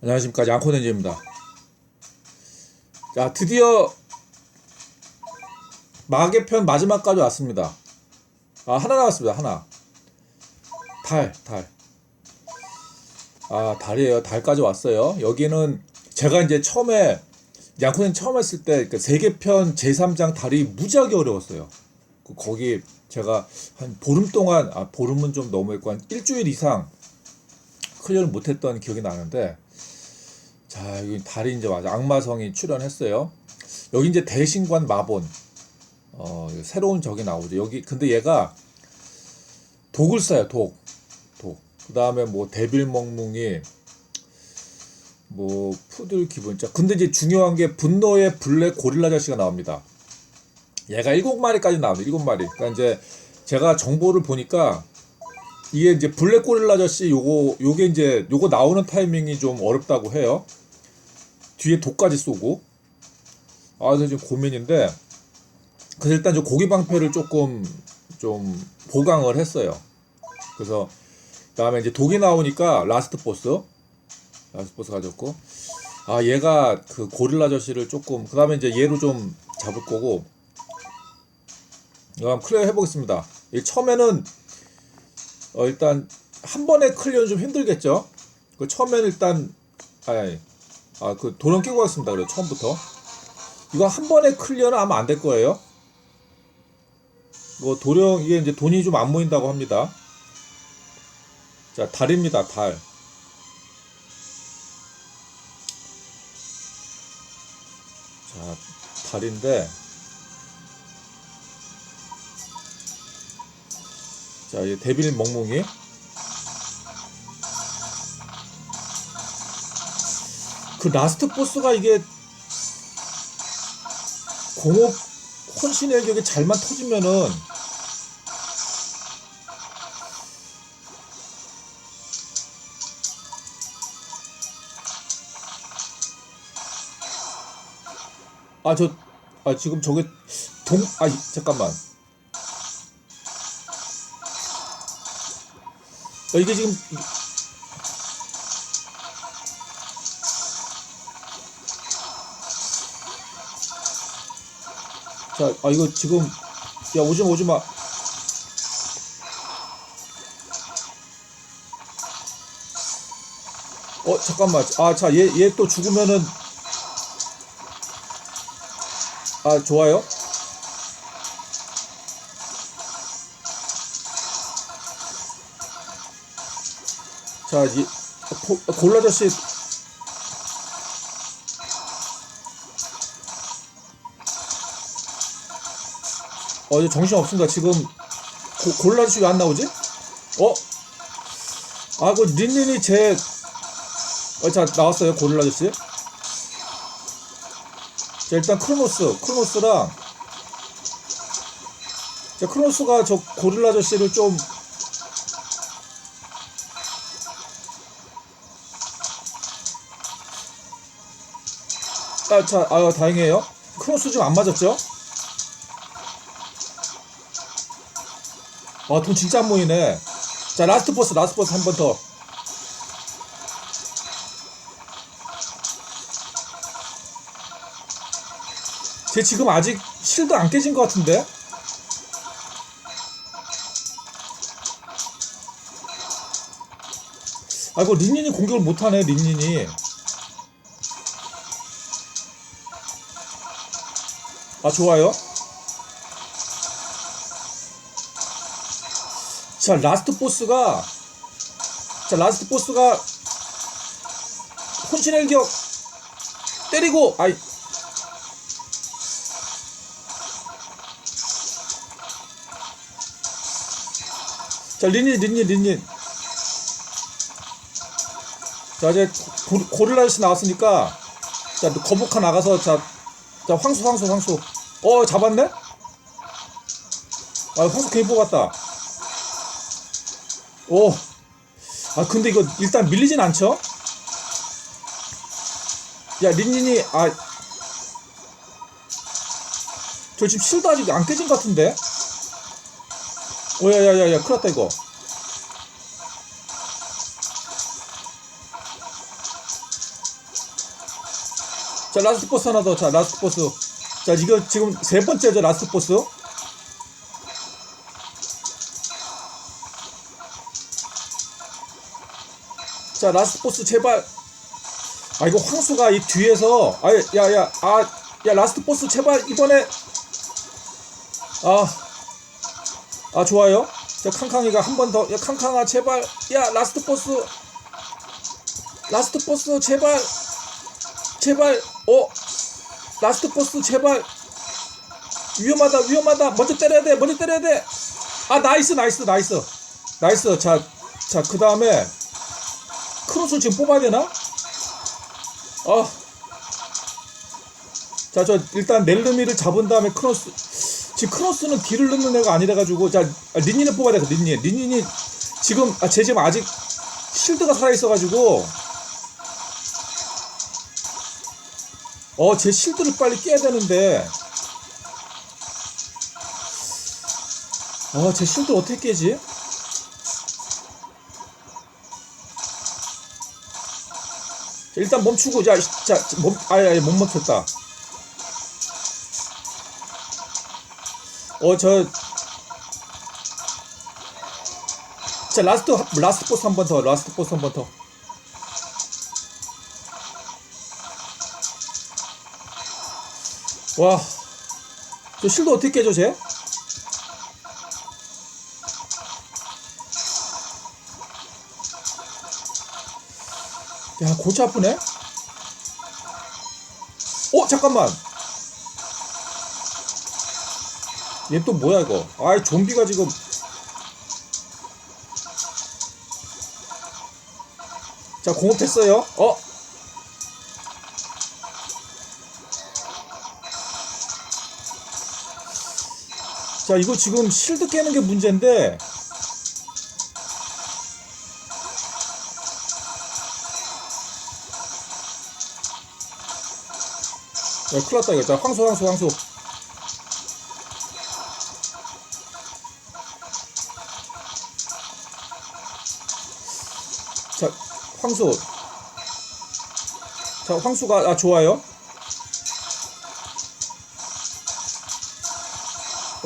안녕하십니까 양코렌즈입니다. 자 드디어 마개편 마지막까지 왔습니다. 아 하나 나왔습니다 하나. 달 달. 아 달이에요 달까지 왔어요. 여기는 제가 이제 처음에 양코렌 처음 했을 때 그 세계편 제3장 달이 무지하게 어려웠어요. 그 거기 제가 한 보름 동안 아 보름은 좀 너무했고 한 일주일 이상 클리어를 못했던 기억이 나는데 자 여기 달이 이제 와서 악마성이 출연했어요. 여기 이제 대신관 마본 어 새로운 적이 나오죠. 여기 근데 얘가 독을 써요 독 독. 그 다음에 뭐 데빌 멍뭉이 뭐 푸들 기본자. 근데 이제 중요한 게 분노의 블랙 고릴라 자식가 나옵니다. 얘가 일곱 마리까지 나옵니다. 일곱 마리. 그러니까 이제 제가 정보를 보니까 이게 이제 블랙 고릴라 아저씨 요거 요게 이제 요거 나오는 타이밍이 좀 어렵다고 해요. 뒤에 독까지 쏘고. 아, 그래서 지금 고민인데. 그래서 일단 저 고기 방패를 조금 좀 보강을 했어요. 그래서 그다음에 이제 독이 나오니까 라스트 보스 라스트 보스 가졌고 아 얘가 그 고릴라 아저씨를 조금 그다음에 이제 얘로 좀 잡을 거고 그럼 클리어 해보겠습니다. 이 처음에는 어 일단 한 번에 클리어는 좀 힘들겠죠. 그 처음에는 일단 아니 아그 도령 끼고 가겠습니다. 그래 처음부터 이거 한 번에 클리어는 아마 안 될 거예요. 뭐 도령 이게 이제 돈이 좀 안 모인다고 합니다. 자 달입니다 달. 자 달인데 자, 이 데빌 멍멍이. 그 라스트 보스가 이게 공업 혼신의 격이 잘만 터지면은 아 저 아 지금 저게 동 아 잠깐만 야, 이게 지금 자, 아 이거 지금 야 오지 마 오지 마. 어 잠깐만. 아 자 얘 얘 또 죽으면은 아 좋아요. 자, 이 고- 골라저씨 어, 이제 정신 없습니다. 지금 왜안 나오지? 어? 아, 그 린린이 제 어, 자 나왔어요 고릴라저씨. 자 일단 크로노스, 크로노스랑 자 크로노스가 저 고릴라 저씨를 좀 아, 자, 아, 다행이에요. 크로스 좀안 맞았죠? 아, 돈 진짜 안 모이네. 자, 라스트 보스, 라스트 보스 한 번 더. 쟤 지금 아직 실드 안 깨진 것 같은데? 아이고, 린닌이 공격을 못하네, 린닌이. 아 좋아요. 자 라스트 보스가 자 라스트 보스가 혼신의 일격 때리고 아이 자 린니 린니 린니 자 이제 고, 고릴라스 나왔으니까 자 거북하 나가서 자 자 황수 황수 황수. 어 잡았네? 아 황수 괜히 뽑았다. 오아 근데 이거 일단 밀리진 않죠? 야 린린이 아저 지금 실드 아직 안 깨진 것 같은데? 오야야야야 큰일 났다 이거 자 라스트 보스 하나 더. 자 라스트 보스. 자 이거 지금 세 번째죠 라스트 보스. 자 라스트 보스 제발. 아 이거 황수가 이 뒤에서 아 야 야 아 야 라스트 보스 제발 이번에 아. 아 좋아요. 자 캉캉이가 한 번 더. 야 캉캉아 제발. 야 라스트 보스. 라스트 보스 제발. 제발. 어. 라스트 보스 제발. 위험하다 위험하다. 먼저 때려야 돼. 먼저 때려야 돼. 아 나이스 나이스 나이스. 나이스. 자. 자 그 다음에 크로스 지금 뽑아야 되나? 아. 자, 저 일단 넬르미를 잡은 다음에 크로스 지금 크로스는 딜을 넣는 애가 아니라 가지고 자 아, 린니를 뽑아야 돼. 린니. 린니니 지금 아, 제 지금 아직 실드가 살아 있어 가지고 어, 제 실드를 빨리 깨야 되는데 어, 제 실드 어떻게 깨지? 자, 일단 멈추고 자, 자, 멈, 아야, 아야, 못 멈췄다. 어, 저. 자, 라스트, 라스트 보스 한 번 더, 라스트 보스 한 번 더. 와. 저 실드 어떻게 깨져, 쟤? 야, 골치 아프네? 어, 잠깐만. 얘 또 뭐야 이거? 아이 좀비가 지금 자 공업했어요. 어? 자 이거 지금 실드 깨는 게 문제인데 야 큰일 났다 이거 자 황소 황소 황소 자, 황수. 자, 황수가, 아, 좋아요.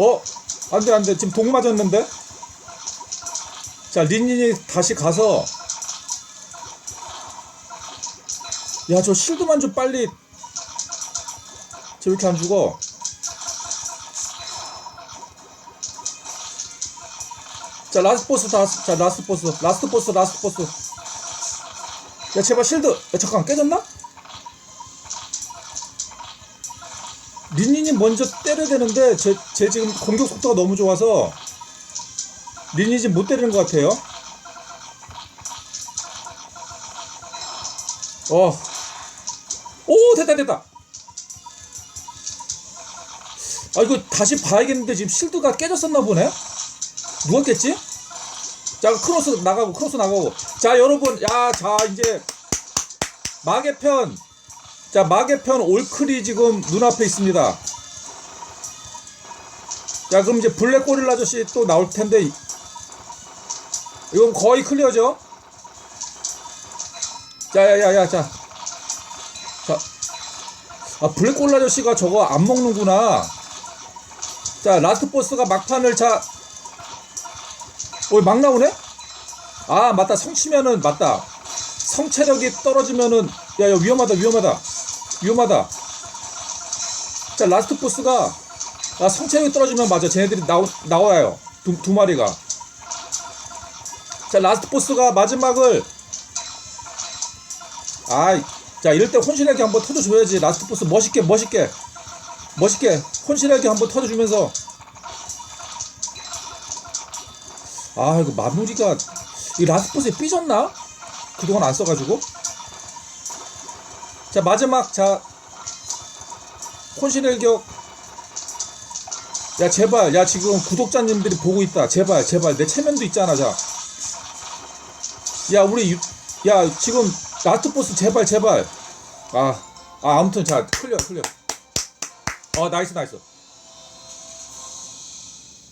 어? 안 돼, 안 돼. 지금 독 맞았는데? 자, 린린이 다시 가서. 야, 저 실드만 좀 빨리. 저 이렇게 안 죽어. 자, 라스트 보스 다, 자, 라스트 보스. 라스트 보스, 라스트 보스. 야 제발 실드 야 잠깐 깨졌나? 리니님 먼저 때려야 되는데 제, 제 지금 공격 속도가 너무 좋아서 리니 지금 못 때리는 것 같아요. 어. 오 됐다 됐다. 아 이거 다시 봐야겠는데 지금 실드가 깨졌었나 보네? 누가 깼지? 자 크로스 나가고 크로스 나가고. 자 여러분 야 자 이제 마개편 자 마개편 올클이 지금 눈앞에 있습니다 자 그럼 이제 블랙 고릴라 아저씨 또 나올 텐데 이건 거의 클리어죠 자 야 야 야 자 자, 아 블랙 고릴라 아저씨가 저거 안 먹는구나 자 라스트 보스가 막판을 자 어, 막 나오네? 아, 맞다. 성치면은, 맞다. 성체력이 떨어지면은, 야, 야, 위험하다, 위험하다. 위험하다. 자, 라스트 보스가, 아, 성체력이 떨어지면 맞아. 쟤네들이 나오, 나와요. 두, 두 마리가. 자, 라스트 보스가 마지막을, 아이, 자, 이럴 때 혼신에게 한번 터져줘야지. 라스트 보스 멋있게, 멋있게. 멋있게. 혼신에게 한번 터져주면서, 아 이거 마무리가 이 라스포스에 삐졌나? 그동안 안 써가지고 자 마지막 자 혼신일격. 야 제발. 야 지금 구독자님들이 보고 있다. 제발 제발. 내 체면도 있잖아 자야 우리 유, 야 지금 라스트보스 제발 제발. 아, 아 아무튼 자 클리어 클리어. 어 나이스 나이스.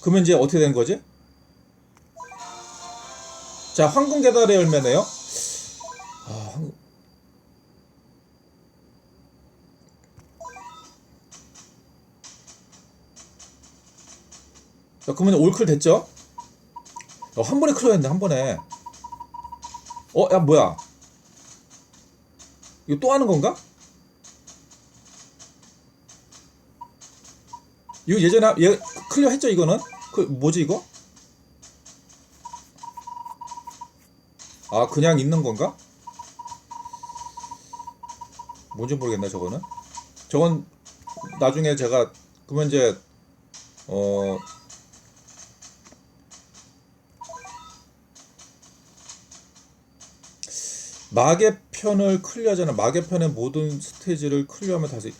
그러면 이제 어떻게 된 거지? 자, 황금 계달의 열매네요. 자, 그러면 올클 됐죠? 어, 한 번에 클리어 했네, 한 번에. 어, 야, 뭐야? 이거 또 하는 건가? 이거 예전에 하- 얘 클리어 했죠, 이거는? 그, 뭐지, 이거? 아, 그냥 있는 건가? 뭔지 모르겠네, 저거는. 저건 나중에 제가, 그러면 이제, 어, 마개편을 클리어하잖아. 마개편의 모든 스테이지를 클리어하면 다시.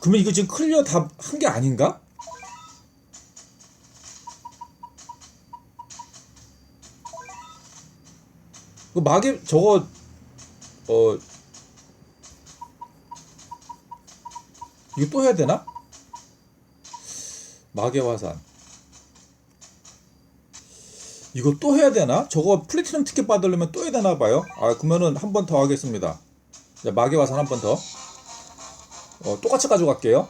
그러면 이거 지금 클리어 다 한 게 아닌가? 그 마개 저거 어 이거 또 해야 되나? 마개 화산. 이거 또 해야 되나? 저거 플래티넘 티켓 받으려면 또 해야 되나 봐요. 아, 그러면은 한 번 더 하겠습니다. 자, 마개 화산 한번 더. 어, 똑같이 가져갈게요.